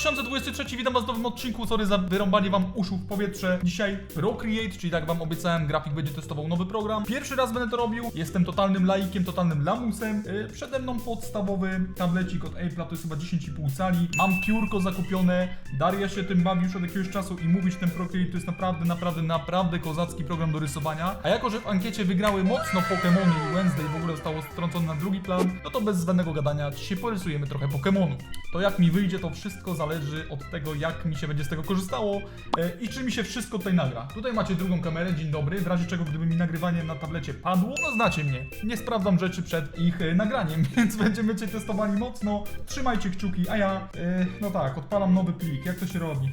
2023, witam was w nowym odcinku, sorry za wyrąbanie wam uszu w powietrze. Dzisiaj Procreate, czyli tak wam obiecałem, grafik będzie testował nowy program. Pierwszy raz będę to robił, jestem totalnym laikiem, totalnym lamusem. Yy, przede mną podstawowy tablecik od Apple'a, to jest chyba 10,5 cali. Mam piórko zakupione, Daria się tym bawi już od jakiegoś czasu i mówić ten Procreate to jest naprawdę, naprawdę, naprawdę kozacki program do rysowania. A jako, że w ankiecie wygrały mocno Pokémony i Wednesday w ogóle zostało strącone na drugi plan, no to bez zbędnego gadania dzisiaj porysujemy trochę Pokémonów. To jak mi wyjdzie, to wszystko zależy od tego, jak mi się będzie z tego korzystało e, i czy mi się wszystko tutaj nagra. Tutaj macie drugą kamerę, dzień dobry, w razie czego gdyby mi nagrywanie na tablecie padło, no znacie mnie. Nie sprawdzam rzeczy przed ich e, nagraniem, więc będziemy cię testowali mocno. Trzymajcie kciuki, a ja, e, no tak, odpalam nowy plik. Jak to się robi?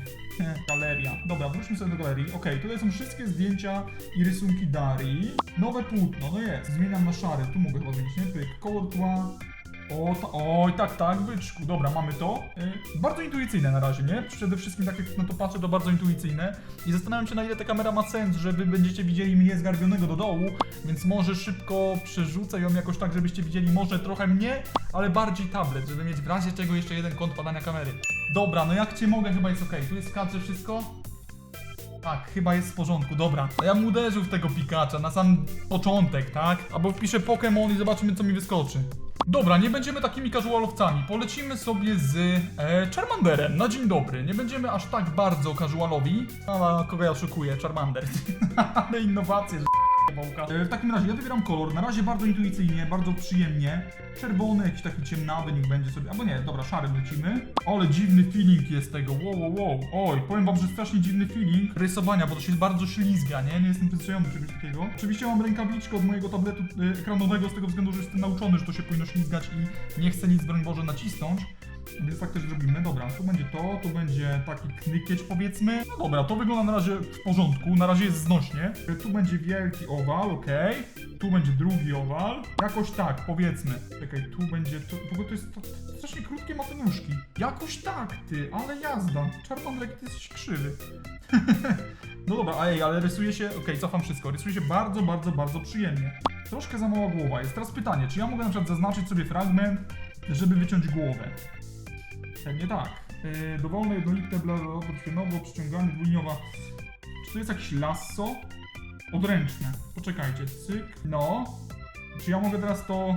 Galeria. Dobra, wróćmy sobie do galerii. Okej, tutaj są wszystkie zdjęcia i rysunki Darii. Nowe płótno, no jest. Zmieniam na szary, tu mogę chyba zmienić, nie? Pyk, color tła. O, ta, oj, tak, tak, byczku. Dobra, mamy to. Yy, bardzo intuicyjne na razie, nie? Przede wszystkim, tak jak na to patrzę, to bardzo intuicyjne. I zastanawiam się, na ile ta kamera ma sens, że wy będziecie widzieli mnie zgarbionego do dołu, więc może szybko przerzucę ją jakoś tak, żebyście widzieli może trochę mnie, ale bardziej tablet, żeby mieć w razie czego jeszcze jeden kąt padania kamery. Dobra, no jak cię mogę, chyba jest ok. Tu jest kadrze wszystko. Tak, chyba jest w porządku, dobra. A ja bym uderzył w tego Pikacza na sam początek, tak? Albo wpiszę Pokémon i zobaczymy, co mi wyskoczy. Dobra, nie będziemy takimi casualowcami. Polecimy sobie z e, Charmanderem. Na dzień dobry. Nie będziemy aż tak bardzo casualowi. A kogo ja oszukuję? Charmander. Ale innowacje, że E, W takim razie ja wybieram kolor, na razie bardzo intuicyjnie, bardzo przyjemnie. Czerwony, jakiś taki ciemnawy, niech będzie sobie. Albo nie, dobra, szary lecimy. Ale dziwny feeling jest tego. Wow, wow, wow. Oj, powiem wam, że strasznie dziwny feeling rysowania, bo to się bardzo ślizga, nie? Nie jestem przyzwyczajony do czegoś takiego. Oczywiście mam rękawiczkę od mojego tabletu e, ekranowego z tego względu, że jestem nauczony, że to się powinno ślizgać i nie chcę nic, broń Boże, nacisnąć. Więc tak też zrobimy. Dobra, tu będzie to, tu będzie taki knykieć powiedzmy. No dobra, to wygląda na razie w porządku, na razie jest znośnie. Tu będzie wielki owal, okej. Tu będzie drugi owal. Jakoś tak, powiedzmy. Czekaj, tu będzie to. W ogóle to jest to, to strasznie krótkie ma te nóżki. Jakoś tak, ty, ale jazda. Czarnandrek, ty jesteś krzywy. no dobra, a ej, ale rysuje się. Okej, cofam wszystko. Rysuje się bardzo, bardzo, bardzo przyjemnie. Troszkę za mała głowa jest. Teraz pytanie, czy ja mogę na przykład zaznaczyć sobie fragment, żeby wyciąć głowę? Pewnie tak. Yy, dowolne, jednolite, bla, bla, bla, nowo, przyciąganie, dwójniowa. Czy to jest jakieś lasso? Odręczne. Poczekajcie, cyk. No. Czy ja mogę teraz to...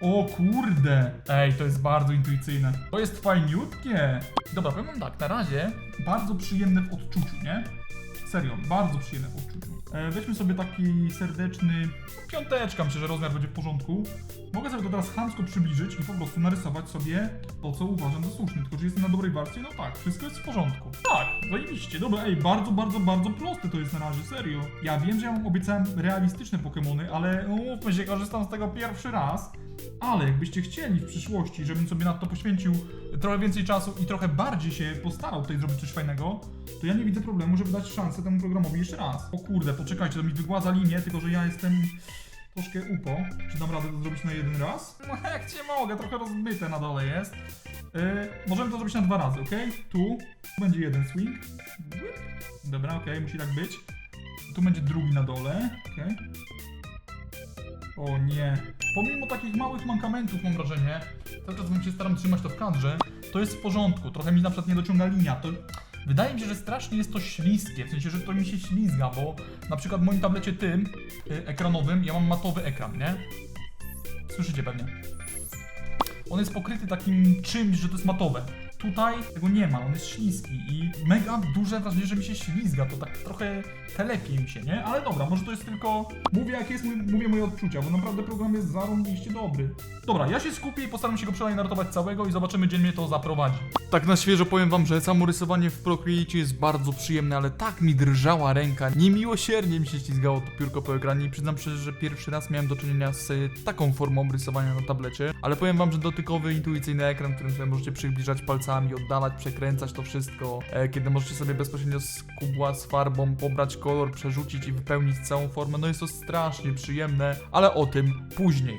O kurde! Ej, to jest bardzo intuicyjne. To jest fajniutkie. Dobra, powiem tak, na razie bardzo przyjemne w odczuciu, nie? Serio, bardzo przyjemne w odczuciu. E, weźmy sobie taki serdeczny piąteczka, myślę, że rozmiar będzie w porządku. Mogę sobie to teraz chamsko przybliżyć i po prostu narysować sobie to, co uważam za słuszne. Tylko, że jestem na dobrej warstwie, no tak, wszystko jest w porządku. Tak, zajebiście. Dobra, ej, bardzo, bardzo, bardzo proste to jest na razie, serio. Ja wiem, że ja wam obiecałem realistyczne Pokémony, ale umówmy się, korzystam z tego pierwszy raz. Ale jakbyście chcieli w przyszłości, żebym sobie na to poświęcił trochę więcej czasu i trochę bardziej się postarał tutaj zrobić coś fajnego, to ja nie widzę problemu, żeby dać szansę temu programowi jeszcze raz. O kurde, poczekajcie, to mi wygładza linię, tylko że ja jestem troszkę upo. Czy dam radę to zrobić na jeden raz? No jak cię mogę, trochę rozmyte na dole jest. Yy, możemy to zrobić na dwa razy, ok? Tu będzie jeden swing. Dobra, ok, musi tak być. Tu będzie drugi na dole, ok? O nie. Pomimo takich małych mankamentów mam wrażenie, cały czas wam się staram trzymać to w kadrze, to jest w porządku. Trochę mi na przykład nie dociąga linia. To wydaje mi się, że strasznie jest to śliskie, w sensie, że to mi się ślizga, bo na przykład w moim tablecie tym y, ekranowym ja mam matowy ekran, nie? Słyszycie pewnie. On jest pokryty takim czymś, że to jest matowe. Tutaj tego nie ma, on jest śliski i mega duże wrażenie, że mi się ślizga, to tak trochę telepie mi się, nie? Ale dobra, może to jest tylko... Mówię jak jest, mówię moje odczucia, bo naprawdę program jest zarąbiście dobry. Dobra, ja się skupię i postaram się go przynajmniej narysować całego i zobaczymy, gdzie mnie to zaprowadzi. Tak na świeżo powiem wam, że samo rysowanie w Procreate jest bardzo przyjemne, ale tak mi drżała ręka, niemiłosiernie mi się ściskało to piórko po ekranie i przyznam szczerze, że pierwszy raz miałem do czynienia z taką formą rysowania na tablecie, ale powiem wam, że dotykowy, intuicyjny ekran, którym sobie możecie przybliżać palcami, oddalać, przekręcać to wszystko, e, kiedy możecie sobie bezpośrednio z kubła z farbą pobrać kolor, przerzucić i wypełnić całą formę, no jest to strasznie przyjemne, ale o tym później.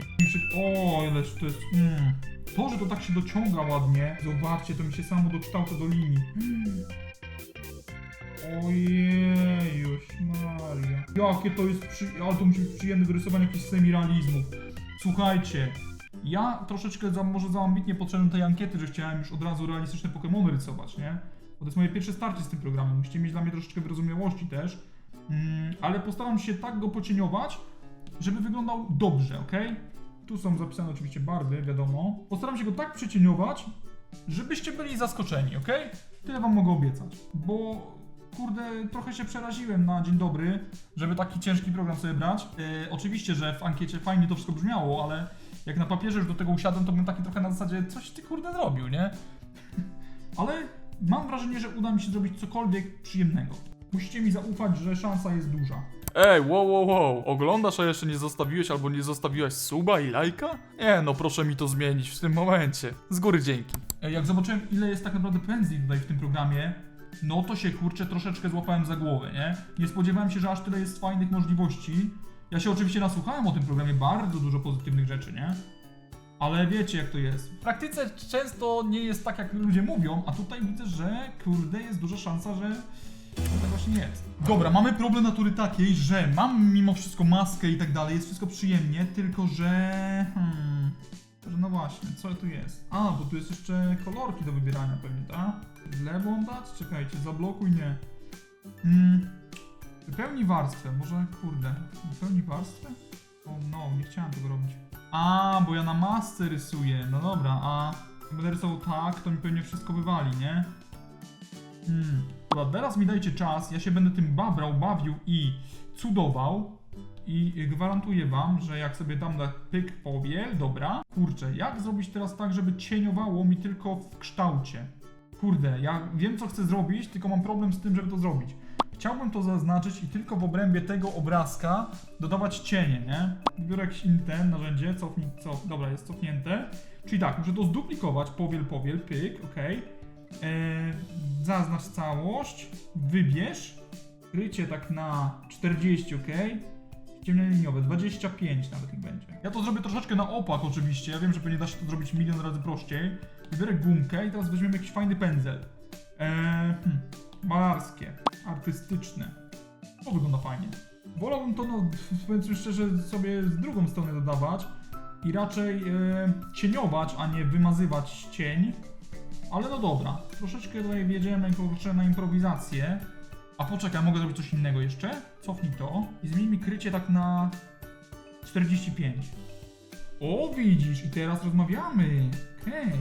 O, ileż to jest... Mm. To, że to tak się dociąga ładnie, zobaczcie, to mi się samo dokształca do linii. Mm. Ojejuś Maria. Jakie to jest przy... Ale to musi być przyjemne do rysowania jakichś semirealizmów. Słuchajcie, Ja troszeczkę za, może za ambitnie podszedłem tej ankiety, że chciałem już od razu realistyczne Pokémony rysować, nie? Bo to jest moje pierwsze starcie z tym programem. Musicie mieć dla mnie troszeczkę wyrozumiałości też. Mm, ale postaram się tak go pocieniować, żeby wyglądał dobrze, ok? Tu są zapisane oczywiście barwy, wiadomo. Postaram się go tak przecieniować, żebyście byli zaskoczeni, ok? Tyle wam mogę obiecać. Bo kurde, trochę się przeraziłem na dzień dobry, żeby taki ciężki program sobie brać. E, oczywiście, że w ankiecie fajnie to wszystko brzmiało, ale jak na papierze już do tego usiadłem, to bym taki trochę na zasadzie, coś ty kurde zrobił, nie? ale mam wrażenie, że uda mi się zrobić cokolwiek przyjemnego. Musicie mi zaufać, że szansa jest duża. Ej, wow, wow, wow, oglądasz, a jeszcze nie zostawiłeś albo nie zostawiłaś suba i lajka? Nie, no proszę mi to zmienić w tym momencie. Z góry dzięki. E, Jak zobaczyłem, ile jest tak naprawdę pędzli tutaj w tym programie, no to się kurczę troszeczkę złapałem za głowę, nie? Nie spodziewałem się, że aż tyle jest fajnych możliwości. Ja się oczywiście nasłuchałem o tym programie, bardzo dużo pozytywnych rzeczy, nie? Ale wiecie jak to jest. W praktyce często nie jest tak, jak ludzie mówią, a tutaj widzę, że kurde jest duża szansa, że że tak właśnie jest. Dobra, mamy problem natury takiej, że mam mimo wszystko maskę i tak dalej, jest wszystko przyjemnie, tylko że... Hmm, że no właśnie, co tu jest? A, bo tu jest jeszcze kolorki do wybierania pewnie, tak? W lewą dać? Czekajcie, zablokuj, nie. Hmm, wypełnij warstwę, może, kurde, wypełnij warstwę? O no, nie chciałem tego robić. A, bo ja na masce rysuję, no dobra, a jak będę rysował tak, to mi pewnie wszystko wywali, nie? Hmm. Dobra, teraz mi dajcie czas, ja się będę tym babrał, bawił i cudował. I gwarantuję wam, że jak sobie dam na pyk powiel, dobra. Kurczę, jak zrobić teraz tak, żeby cieniowało mi tylko w kształcie? Kurde, ja wiem co chcę zrobić, tylko mam problem z tym, żeby to zrobić. Chciałbym to zaznaczyć i tylko w obrębie tego obrazka dodawać cienie, nie? Biorę jakieś inne narzędzie, cofnij, cof, dobra, jest cofnięte. Czyli tak, muszę to zduplikować, powiel, powiel, pyk, ok. Eee, zaznacz całość, wybierz, krycie tak na 40, ok. Ściemnienie liniowe, 25 nawet ich będzie. Ja to zrobię troszeczkę na opak oczywiście, ja wiem, że pewnie da się to zrobić milion razy prościej. Wybiorę gumkę i teraz weźmiemy jakiś fajny pędzel. Eee, hmm, malarskie, artystyczne. To wygląda fajnie. Wolałbym to, no, powiedzmy szczerze, sobie z drugą strony dodawać i raczej e, cieniować, a nie wymazywać cień. Ale no dobra, troszeczkę tutaj na, impro- na improwizację. A poczekaj, mogę zrobić coś innego jeszcze? Cofnij to i zmień mi krycie tak na 45. O, widzisz, i teraz rozmawiamy. Okej.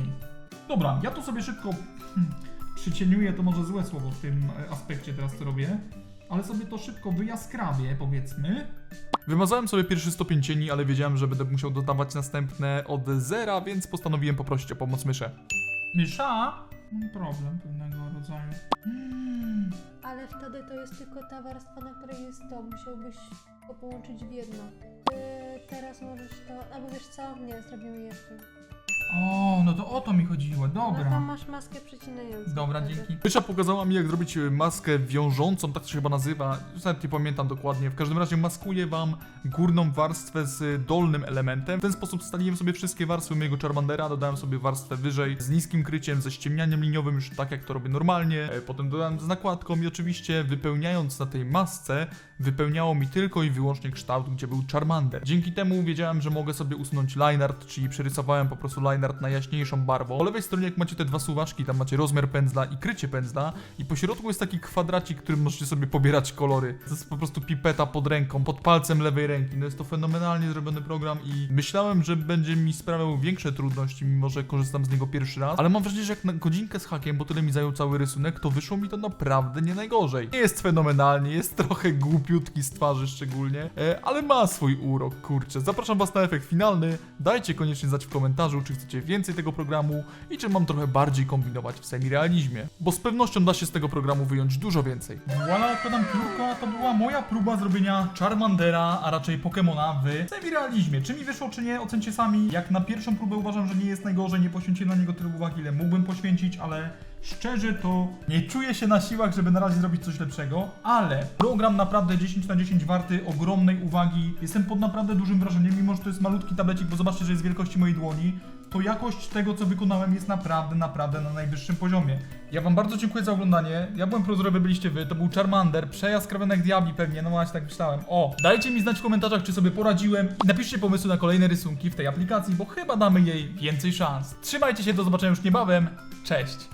Dobra, ja tu sobie szybko hmm, przycieniuję, to może złe słowo w tym e, aspekcie teraz co robię, ale sobie to szybko wyjaskrawię, powiedzmy. Wymazałem sobie pierwszy stopień cieni, ale wiedziałem, że będę musiał dodawać następne od zera, więc postanowiłem poprosić o pomoc myszę. Mysza? Mam problem pewnego rodzaju. Mm. Ale wtedy to jest tylko ta warstwa, na której jest to. Musiałbyś to połączyć w jedno. Ty teraz możesz to. Albo wiesz co? Nie, zrobimy jeszcze. O, no to o to mi chodziło, No to dobra. masz maskę przecinającą. Dobra, wtedy. dzięki. Mysza pokazała mi, jak zrobić e, maskę wiążącą, tak to się chyba nazywa. Już nawet nie pamiętam dokładnie. W każdym razie maskuję wam górną warstwę z dolnym elementem. W ten sposób staliłem sobie wszystkie warstwy mojego Charmandera, dodałem sobie warstwę wyżej z niskim kryciem, ze ściemnianiem liniowym, już tak jak to robię normalnie. E, Potem dodałem z nakładką i oczywiście wypełniając na tej masce, wypełniało mi tylko i wyłącznie kształt, gdzie był Charmander. Dzięki temu wiedziałem, że mogę sobie usunąć line art, czyli przerysowałem po prostu line art na jaśniejszą barwą. Po lewej stronie, jak macie te dwa suwaczki, tam macie rozmiar pędzla i krycie pędzla i po środku jest taki kwadracik, którym możecie sobie pobierać kolory. To jest po prostu pipeta pod ręką, pod palcem lewej ręki. No jest to fenomenalnie zrobiony program i myślałem, że będzie mi sprawiał większe trudności, mimo że korzystam z niego pierwszy raz, ale mam wrażenie, że jak na godzinkę z hakiem, bo tyle mi zajął cały rysunek, to wyszło mi to naprawdę nie najgorzej. Nie jest fenomenalnie, jest trochę głupiutki z twarzy szczególnie, e, ale ma swój urok, kurczę. Zapraszam was na efekt finalny, dajcie koniecznie znać w komentarzu, czy chcecie więcej tego programu i czy mam trochę bardziej kombinować w semi-realizmie, bo z pewnością da się z tego programu wyjąć dużo więcej. Voilà, odkładam piórko, to była moja próba zrobienia Charmandera, a raczej Pokemona w semi-realizmie. Czy mi wyszło, czy nie, ocencie sami. Jak na pierwszą próbę uważam, że nie jest najgorzej, nie poświęciłem na niego tyle uwagi, ile mógłbym poświęcić, ale szczerze to nie czuję się na siłach, żeby na razie zrobić coś lepszego, ale program naprawdę 10 na 10 warty ogromnej uwagi. Jestem pod naprawdę dużym wrażeniem, mimo że to jest malutki tablecik, bo zobaczcie, że jest wielkości mojej dłoni. To jakość tego, co wykonałem jest naprawdę, naprawdę na najwyższym poziomie. Ja wam bardzo dziękuję za oglądanie. Ja byłem Prozorowy, byliście wy, to był Charmander, przejazd krawionek diabli pewnie, no właśnie tak myślałem. O, dajcie mi znać w komentarzach, czy sobie poradziłem i napiszcie pomysły na kolejne rysunki w tej aplikacji, bo chyba damy jej więcej szans. Trzymajcie się, do zobaczenia już niebawem. Cześć!